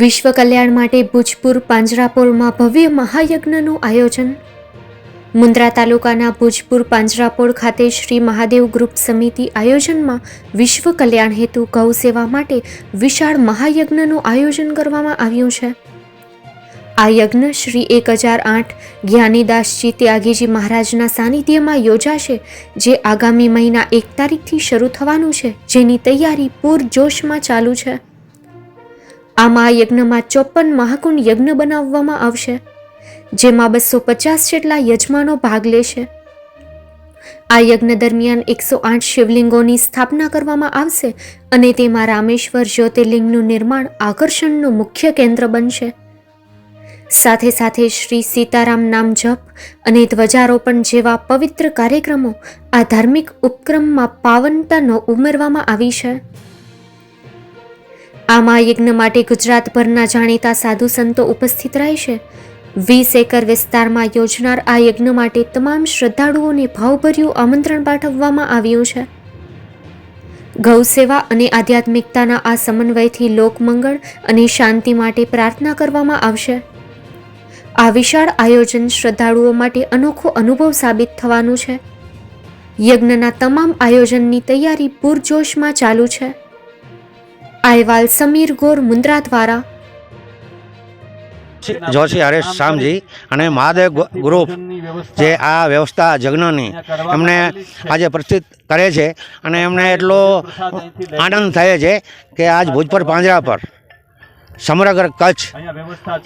વિશ્વ કલ્યાણ માટે ભુજપુર પાંજરાપોળમાં ભવ્ય મહાયજ્ઞનું આયોજન. મુન્દ્રા તાલુકાના ભુજપુર પાંજરાપોળ ખાતે શ્રી મહાદેવ ગ્રુપ સમિતિ આયોજનમાં વિશ્વ કલ્યાણ હેતુ ગૌ સેવા માટે વિશાળ મહાયજ્ઞનું આયોજન કરવામાં આવ્યું છે. આ યજ્ઞ શ્રી એક હજાર આઠ જ્ઞાનીદાસજી ત્યાગીજી મહારાજના સાનિધ્યમાં યોજાશે, જે આગામી મહિના એક તારીખથી શરૂ થવાનું છે, જેની તૈયારી પૂરજોશમાં ચાલુ છે. આ મહાયજ્ઞમાં ચોપન મહાકુંડ યજ્ઞ બનાવવામાં આવશે, જેમાં બસો પચાસ જેટલા યજમાનો ભાગ લેશે. આ યજ્ઞ દરમિયાન એકસો આઠ શિવલિંગોની સ્થાપના કરવામાં આવશે અને તેમાં રામેશ્વર જ્યોતિર્લિંગનું નિર્માણ આકર્ષણનું મુખ્ય કેન્દ્ર બનશે. સાથે સાથે શ્રી સીતારામ નામ જપ અને ધ્વજારોપણ જેવા પવિત્ર કાર્યક્રમો આ ધાર્મિક ઉપક્રમમાં પાવનતાનો ઉમેરવામાં આવી છે. આ મહાયજ્ઞ માટે ગુજરાતભરના જાણીતા સાધુ સંતો ઉપસ્થિત રહેશે વીસ એકર વિસ્તારમાં યોજનાર આ યજ્ઞ માટે તમામ શ્રદ્ધાળુઓને ભાવભર્યું આમંત્રણ પાઠવવામાં આવ્યું છે. ગૌ સેવા અને આધ્યાત્મિકતાના આ સમન્વયથી લોકમંગળ અને શાંતિ માટે પ્રાર્થના કરવામાં આવશે. આ વિશાળ આયોજન શ્રદ્ધાળુઓ માટે અનોખો અનુભવ સાબિત થવાનું છે. યજ્ઞના તમામ આયોજનની તૈયારી પૂરજોશમાં ચાલુ છે. અહેવાલ સમીર ગોર મુન્દ્રા દ્વારા જોશી હરેશ શામજી અને મહાદેવ ગ્રુ- ગ્રુપ જે આ વ્યવસ્થા જગ્નની એમને આજે પ્રસ્તુત કરે છે અને એમને એટલો આનંદ થાય છે કે આજ ભુજપર પાંજરા પર સમગ્ર કચ્છ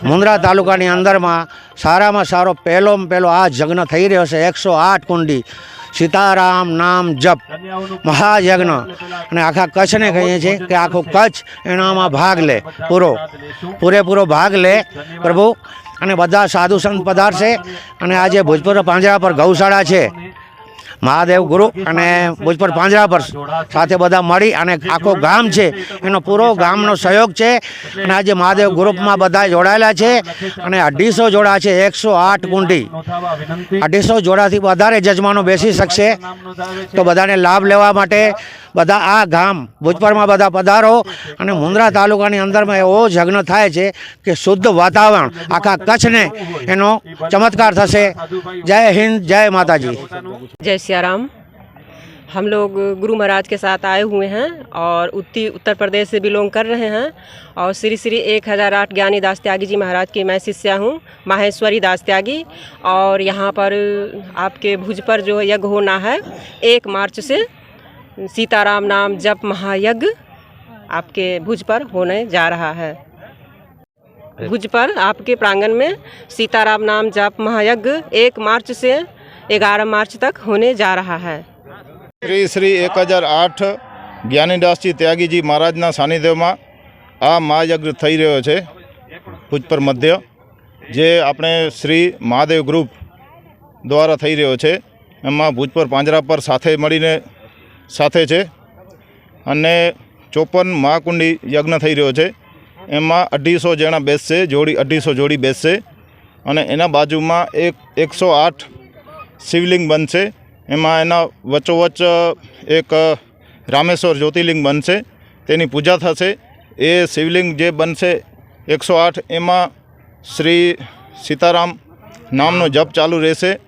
મુન્દ્રા તાલુકાની અંદરમાં સારામાં સારો પહેલો પહેલો આ જગ્ન થઈ રહ્યો છે. એકસો આઠ કુંડી સીતારામ નામ જપ. મહાયજ્ઞ. અને આખા કચ્છને કહીએ છીએ કે આખો કચ્છ એનામાં ભાગ લે, પૂરો. પૂરેપૂરો ભાગ લે, પ્રભુ. અને બધા સાધુ સંત પધારશે. અને આજે ભોજપુર પાંજરા પર ગૌશાળા છે. મહાદેવ ગુરુ અને ભુજપુર પાંજરા પર સાથે બધા મળી અને આખો ગામ છે. એનો પૂરો ગામનો સહયોગ છે અને આજે મહાદેવ ગ્રુપમાં બધા જોડાયેલા છે અને અઢીસો જોડા છે, એકસો આઠ ગુંડી અઢીસો જોડાથી વધારે જજમાનો બેસી શકશે. તો બધાને લાભ લેવા માટે બધા આ ગામ ભુજપરમાં બધા પધારો અને મુન્દ્રા તાલુકાની અંદરમાં એવો જગ્ન થાય છે કે શુદ્ધ વાતાવરણ આખા કચ્છને એનો ચમત્કાર થશે જય હિન્દ જય માતાજી जय सिया राम हम लोग गुरु महाराज के साथ आए हुए हैं और उत्ती उत्तर प्रदेश से बिलोंग कर रहे हैं और श्री श्री एक हज़ार आठ ज्ञानी दास त्यागी जी महाराज की मैं शिष्या हूँ माहेश्वरी दास त्यागी और यहाँ पर आपके भुज पर जो यज्ञ होना है एक मार्च से सीताराम नाम जप महायज्ञ आपके भुज पर होने जा रहा है भुज पर आपके प्रांगण में सीताराम नाम जप महायज्ञ एक मार्च से ग्यारह मार्च तक होने जा रहा है શ્રી શ્રી એક હજાર આઠ જ્ઞાનીદાસજી ત્યાગીજી મહારાજના સાનિધ્યમાં આ મહાયજ્ઞ થઈ રહ્યો છે ભુજ પર મધ્ય જે આપણે શ્રી મહાદેવ ગ્રુપ દ્વારા થઈ રહ્યો છે એમાં ભુજ પર પાંજરા પર સાથે મળીને સાથે છે. અને ચોપન મહાકુંડી યજ્ઞ થઈ રહ્યો છે. એમાં અઢીસો જણા બેસશે, જોડી અઢીસો જોડી બેસશે. અને એના બાજુમાં એક એકસો આઠ શિવલિંગ બનશે. એમાં એના વચ્ચોવચ્ચ એક રામેશ્વર જ્યોતિર્લિંગ બનશે. તેની પૂજા થશે. એ શિવલિંગ જે બનશે એકસો આઠ, એમાં શ્રી સીતારામ નામનો જપ ચાલુ રહેશે.